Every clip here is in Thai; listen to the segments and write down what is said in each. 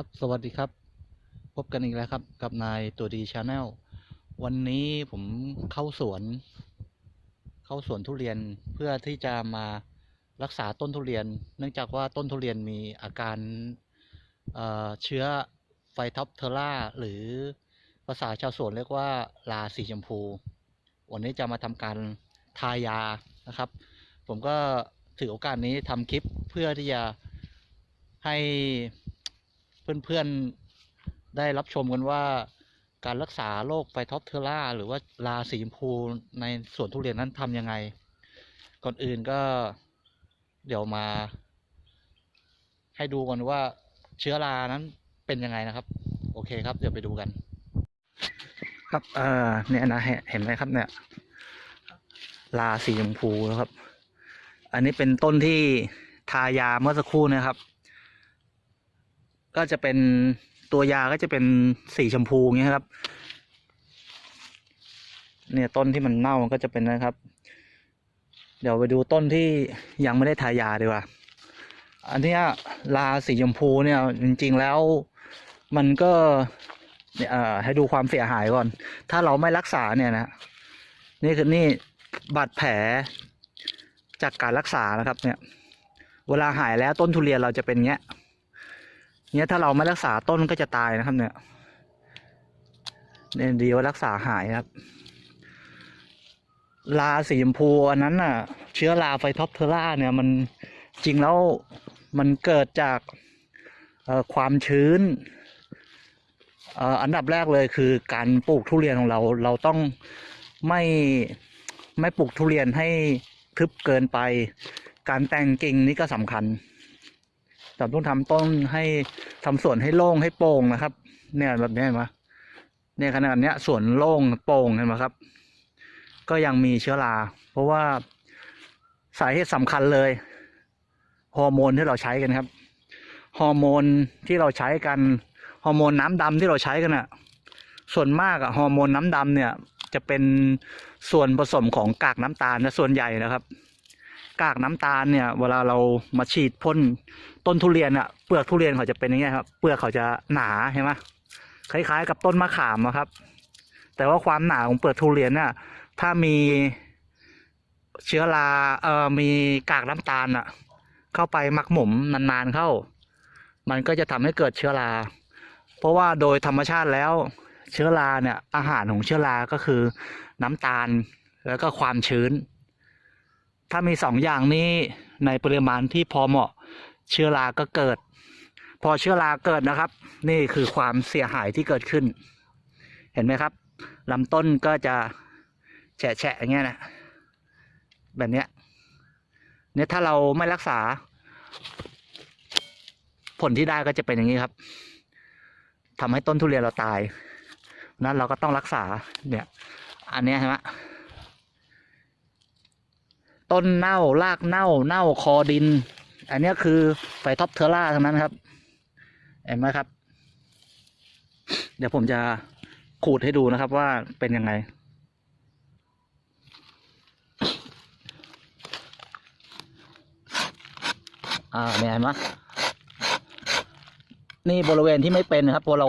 ครับสวัสดีครับ พบกันอีกแล้วครับ กับนายตัวดีชาแนลวันนี้ผมเข้าสวน เข้าสวนทุเรียนเพื่อที่จะมารักษาต้นทุเรียน เนื่องจากว่าต้นทุเรียนมีอาการเเชื้อไฟท็อปเทอร่าหรือภาษาชาวสวนเรียกว่าลาสีชมพู วันนี้จะมาทำการทายานะครับ ผมก็ถือโอกาสนี้ทำคลิปเพื่อที่จะให้ เพื่อนๆได้รับชมกันว่าการรักษาโรคไฟท็อปเทอร่าหรือว่าลาสีชมพูในสวนทุเรียนนั้นทำยังไง ก่อนอื่นก็เดี๋ยวมา ให้ดูกันว่าเชื้อรานั้นเป็นยังไงนะครับ โอเคครับ เดี๋ยวไปดูกัน ครับเอ่อเนี่ยนะเห็นเห็นไหมครับเนี่ย ลาสีชมพูนะครับ อันนี้เป็นต้นที่ทายาเมื่อสักครู่นะครับ ก็จะเป็นตัวยาก็จะเป็นสีชมพูอย่างเงี้ยครับ เนี่ยต้นที่มันเน่ามันก็จะเป็นนะครับ เดี๋ยวไปดูต้นที่ยังไม่ได้ทายาดีกว่า อันนี้ลาสีชมพูเนี่ยจริงๆแล้วมันก็เนี่ยเอ่อให้ดูความเสียหายก่อน ถ้าเราไม่รักษาเนี่ยนะ นี่คือนี่บาดแผลจากการรักษานะครับเนี่ย เวลาหายแล้วต้นทุเรียนเราจะเป็นเงี้ย เนี้ยถ้าเราไม่รักษาต้นก็จะตายนะครับ เนี่ยเนี่ยดีว่ารักษาหายครับ ลาสีชมพูอันนั้นน่ะ เชื้อราไฟท็อปเทอร่าเนี่ย มันจริงแล้วมันเกิดจากความชื้นอันดับแรกเลยคือการปลูกทุเรียนของเราเราต้องไม่ไม่ปลูกทุเรียนให้ทึบเกินไป การแต่งกิ่งนี่ก็สำคัญ เราต้องทำต้นให้ทำสวนให้โล่งให้โปร่งนะครับ เนี่ยแบบนี้เห็นไหมเนี่ยขนาดเนี้ยสวนโล่งโปร่งเห็นไหมครับ ก็ยังมีเชื้อราเพราะว่าสาเหตุสำคัญเลยฮอร์โมนที่เราใช้กันครับฮอร์โมนที่เราใช้กันฮอร์โมนน้ำดำที่เราใช้กันอะส่วนมากอะฮอร์โมนน้ำดำเนี่ย จะเป็นส่วนผสมของกากน้ำตาลนะส่วนใหญ่นะครับ กากน้ำตาลเนี่ย เวลาเรามาฉีดพ่นต้นทุเรียนอะเปลือกทุเรียนเขาจะเป็นอย่างเงี้ยครับ เปลือกเขาจะหนาเห็นไหมคล้าย ๆ กับต้นมะขามอะครับ แต่ว่าความหนาของเปลือกทุเรียนเนี่ยถ้ามีเชื้อราเอ่อมีกากน้ำตาลอะเข้าไปหมักหมมนานๆเข้า มันก็จะทำให้เกิดเชื้อรา เพราะว่าโดยธรรมชาติแล้วเชื้อราเนี่ยอาหารของเชื้อราก็คือน้ำตาลแล้วก็ความชื้น ถ้ามีสองอย่างนี้ในปริมาณที่พอเหมาะเชื้อราก็เกิด พอเชื้อราเกิดนะครับ นี่คือความเสียหายที่เกิดขึ้น เห็นไหมครับลำต้นก็จะแฉะๆอย่างเงี้ยนะแบบเนี้ยเนี่ยถ้าเราไม่รักษา ผลที่ได้ก็จะเป็นอย่างนี้ครับทำให้ต้นทุเรียนเราตาย นั้นเราก็ต้องรักษาเนี่ย อันเนี้ยใช่ไหม ต้นเน่ารากเน่า เน่าคอดิน อันนี้คือไฟท็อปเทอร่าทั้งนั้นครับ เห็นไหมครับ เดี๋ยวผมจะขูดให้ดูนะครับว่าเป็นยังไง อ่าเนี่ยเห็นไหมนี่บริเวณที่ไม่เป็นนะครับพอเรา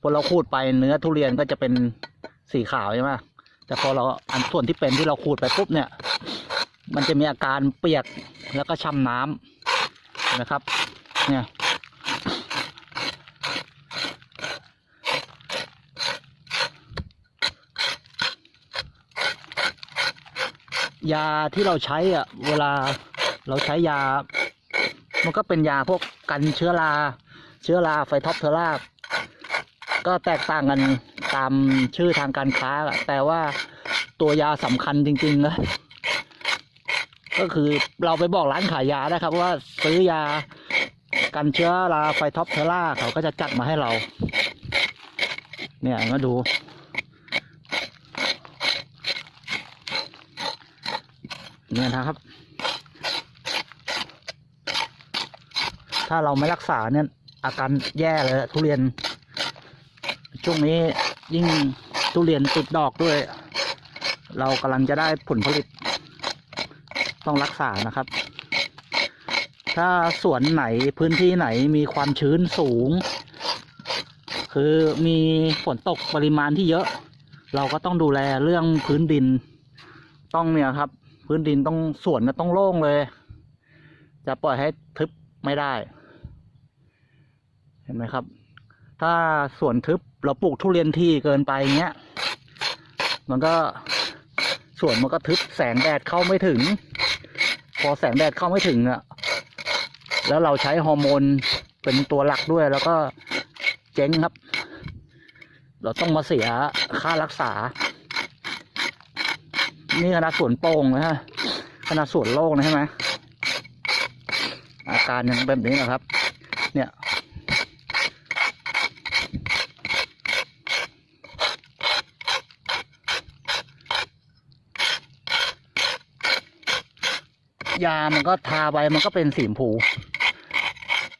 พอเราขูดไปเนื้อทุเรียนก็จะเป็นสีขาวใช่ไหมแต่พอเราอันส่วนที่เป็นที่เราขูดไปปุ๊บเนี่ย มันจะมีอาการเปียกแล้วก็ช้ำน้ำนะครับ เนี่ยยาที่เราใช้อะเวลาเราใช้ยา มันก็เป็นยาพวกกันเชื้อราเชื้อราไฟท็อปเทอร่าก็แตกต่างกันตามชื่อทางการค้าแต่ว่าตัวยาสำคัญจริงๆนะ ก็คือเราไปบอกร้านขายยานะครับว่าซื้อยากันเชื้อราไฟท็อปเทอร่าเขาก็จะจัดมาให้เรา เนี่ยมาดู เนี่ยนะครับ ถ้าเราไม่รักษาเนี่ยอาการแย่เลยทุเรียน ช่วงนี้ยิ่งทุเรียนติดดอกด้วย เรากำลังจะได้ผลผลิต ต้องรักษานะครับ ถ้าสวนไหนพื้นที่ไหนมีความชื้นสูง คือมีฝนตกปริมาณที่เยอะ เราก็ต้องดูแลเรื่องพื้นดิน ต้องเนี่ยครับ พื้นดินต้องสวนต้องโล่งเลย จะปล่อยให้ทึบไม่ได้ เห็นไหมครับ ถ้าสวนทึบเราปลูกทุเรียนที่เกินไปเงี้ย มันก็สวนมันก็ทึบแสงแดดเข้าไม่ถึง พอแสงแดดเข้าไม่ถึงอะ แล้วเราใช้ฮอร์โมนเป็นตัวหลักด้วยแล้วก็เจ๊งครับ เราต้องมาเสียค่ารักษา นี่ขนาดสวนโป่งนะฮะขนาดสวนโลกนะใช่ไหมอาการยังแบบนี้นะครับ เนี่ย ยามันก็ทาไปมันก็เป็นสีชมพู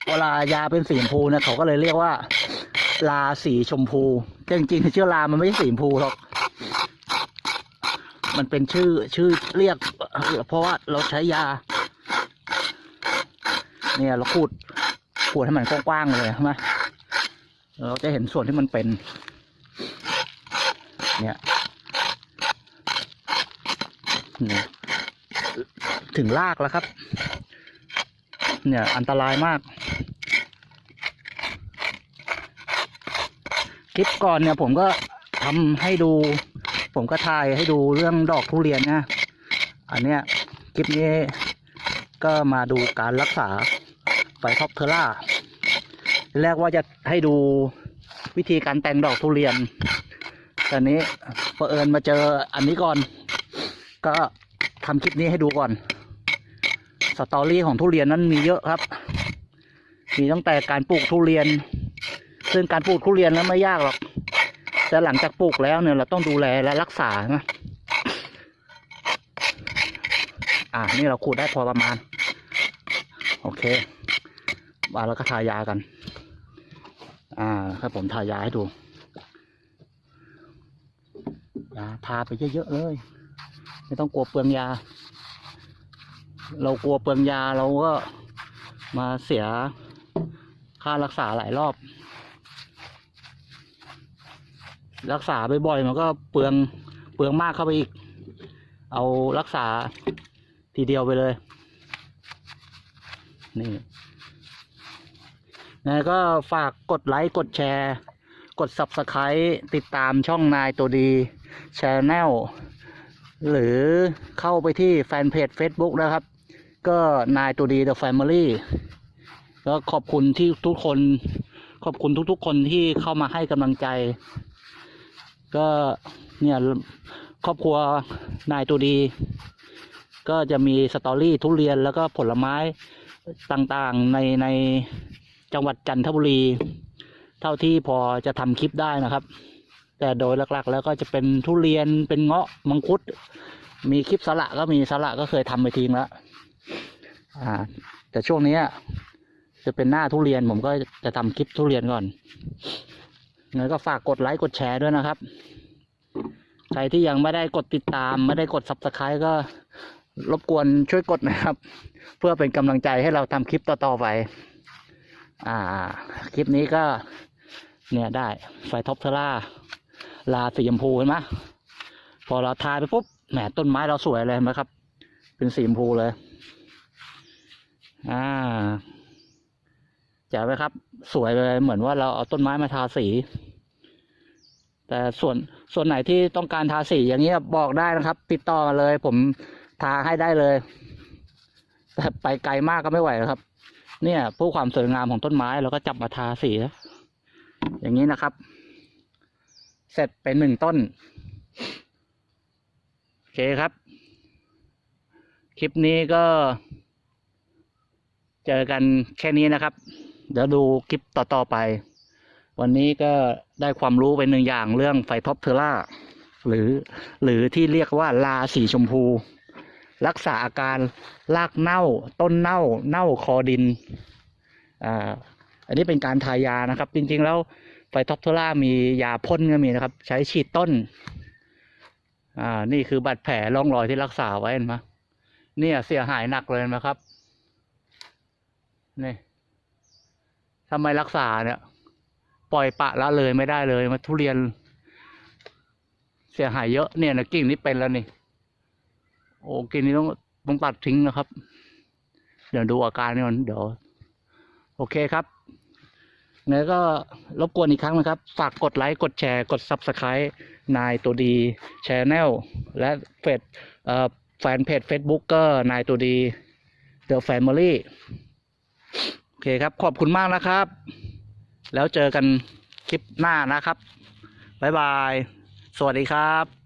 เวลายาเป็นสีชมพูเนี่ยเขาก็เลยเรียกว่า ลาสีชมพูแต่จริงๆเชื้อรามันไม่ใช่สีชมพูหรอกมันเป็นชื่อชื่อเรียก เพราะว่าเราใช้ยา เนี่ยเราขูดขูดให้มันกว้างๆเลยใช่ไหมเราจะเห็นส่วนที่มันเป็น เนี่ยนี่ ถึงรากแล้วครับ เนี่ยอันตรายมาก คลิปก่อนเนี่ยผมก็ทำให้ดู ผมก็ถ่ายให้ดูเรื่องดอกทุเรียนนะ อันเนี้ยคลิปนี้ก็มาดูการรักษาไฟท็อปเทอร่าแรกว่าจะให้ดูวิธีการแต่งดอกทุเรียนแต่นี้เผอิญมาเจออันนี้ก่อน ก็ ทำคลิปนี้ให้ดูก่อน สตอรี่ของทุเรียนนั้นมีเยอะครับ มีตั้งแต่การปลูกทุเรียน ซึ่งการปลูกทุเรียนนั้นไม่ยากหรอก แต่หลังจากปลูกแล้วเนี่ยเราต้องดูแลและรักษานะอ่านี่เราขูดได้พอประมาณ โอเคมาแล้วก็ทายากัน อ่าครับผมทายาให้ดูยาทาไปเยอะๆเลย ไม่ต้องกลัวเปลืองยา เรากลัวเปลืองยาเราก็มาเสียค่ารักษาหลายรอบ รักษาบ่อยๆมันก็เปลืองเปลืองมากเข้าไปอีก เอารักษาทีเดียวไปเลย นี่นะก็ฝากกดไลค์ กดแชร์ กด subscribe ติดตามช่องนายตัวดีช n แนล หรือเข้าไปที่แฟนเพจ Facebook นะครับ ก็นายตัวดี The Family แล้วขอบคุณที่ทุกคน ขอบคุณทุกๆ คนที่เข้ามาให้กำลังใจ ก็เนี่ยครอบครัวนายตัวดี ก็จะมีสตอรี่ทุเรียนแล้วก็ผลไม้ต่างๆในในจังหวัดจันทบุรี เท่าที่พอจะทำคลิปได้นะครับ แต่โดยหลักๆ แล้วก็จะเป็นทุเรียนเป็นเงาะมังคุด มีคลิปสละก็มีสละก็เคยทำไปทิ้งแล้วอ่า แต่ช่วงนี้จะเป็นหน้าทุเรียนผมก็จะทำคลิปทุเรียนก่อนงั้นก็ฝากกดไลค์กดแชร์ด้วยนะครับ ใครที่ยังไม่ได้กดติดตาม ไม่ได้กด subscribe ก็รบกวนช่วยกดนะครับ เพื่อเป็นกำลังใจให้เราทำคลิปต่อๆไป อ่า คลิปนี้ก็ เนี่ยได้ไฟท็อปเทอร่า ลาสีชมพูเห็นไหมพอเราทาไปปุ๊บแหมต้นไม้เราสวยเลยเห็นไหมครับ เป็นสีชมพูเลย อ่าจ๋วไหมครับ สวยเลยเหมือนว่าเราเอาต้นไม้มาทาสี แต่ส่วนส่วนไหนที่ต้องการทาสีอย่างเงี้ยบอกได้นะครับ ติดต่อมาเลย ผมทาให้ได้เลย แต่ไปไกลมากก็ไม่ไหวครับ เนี่ยเพื่อความสวยงามของต้นไม้เราก็จับมาทาสีนะอย่างนี้นะครับ เสร็จเป็นหนึ่งต้น โอเคครับ คลิปนี้ก็ เจอกันแค่นี้นะครับ เดี๋ยวดูคลิปต่อ ๆ ไป วันนี้ก็ได้ความรู้ไปหนึ่งอย่างเรื่องไฟท็อปเทอร่า หรือหรือที่เรียกว่าลาสีชมพู รักษาอาการรากเน่า ต้นเน่า เน่าคอดิน อ่า อันนี้เป็นการทายานะครับ จริง ๆ แล้ว ไฟท็อปทอร่ามียาพ่นก็มีนะครับ ใช้ฉีดต้น อ่า นี่คือบาดแผลร่องรอยที่รักษาไว้เห็นไหมเนี่ยเสียหายหนักเลยนะครับ นี่ทำไมรักษาเนี่ย ปล่อยปะละเลยไม่ได้เลยมาทุเรียน เสียหายเยอะเนี่ยนะกิ่งนี้เป็นแล้วนี่ โอ้กิ่งนี้ต้องต้องตัดทิ้งนะครับ เดี๋ยวดูอาการนี่มันเดี๋ยว โอเคครับ งั้นก็รบกวนอีกครั้งนะครับ ฝากกดไลค์ กดแชร์ กด Subscribe นายตัวดีชแนลและเฟซแฟนเพจ Facebook ก็นายตัวดี The Family โอเคครับ ขอบคุณมากนะครับ แล้วเจอกันคลิปหน้านะครับ บ๊ายบาย สวัสดีครับ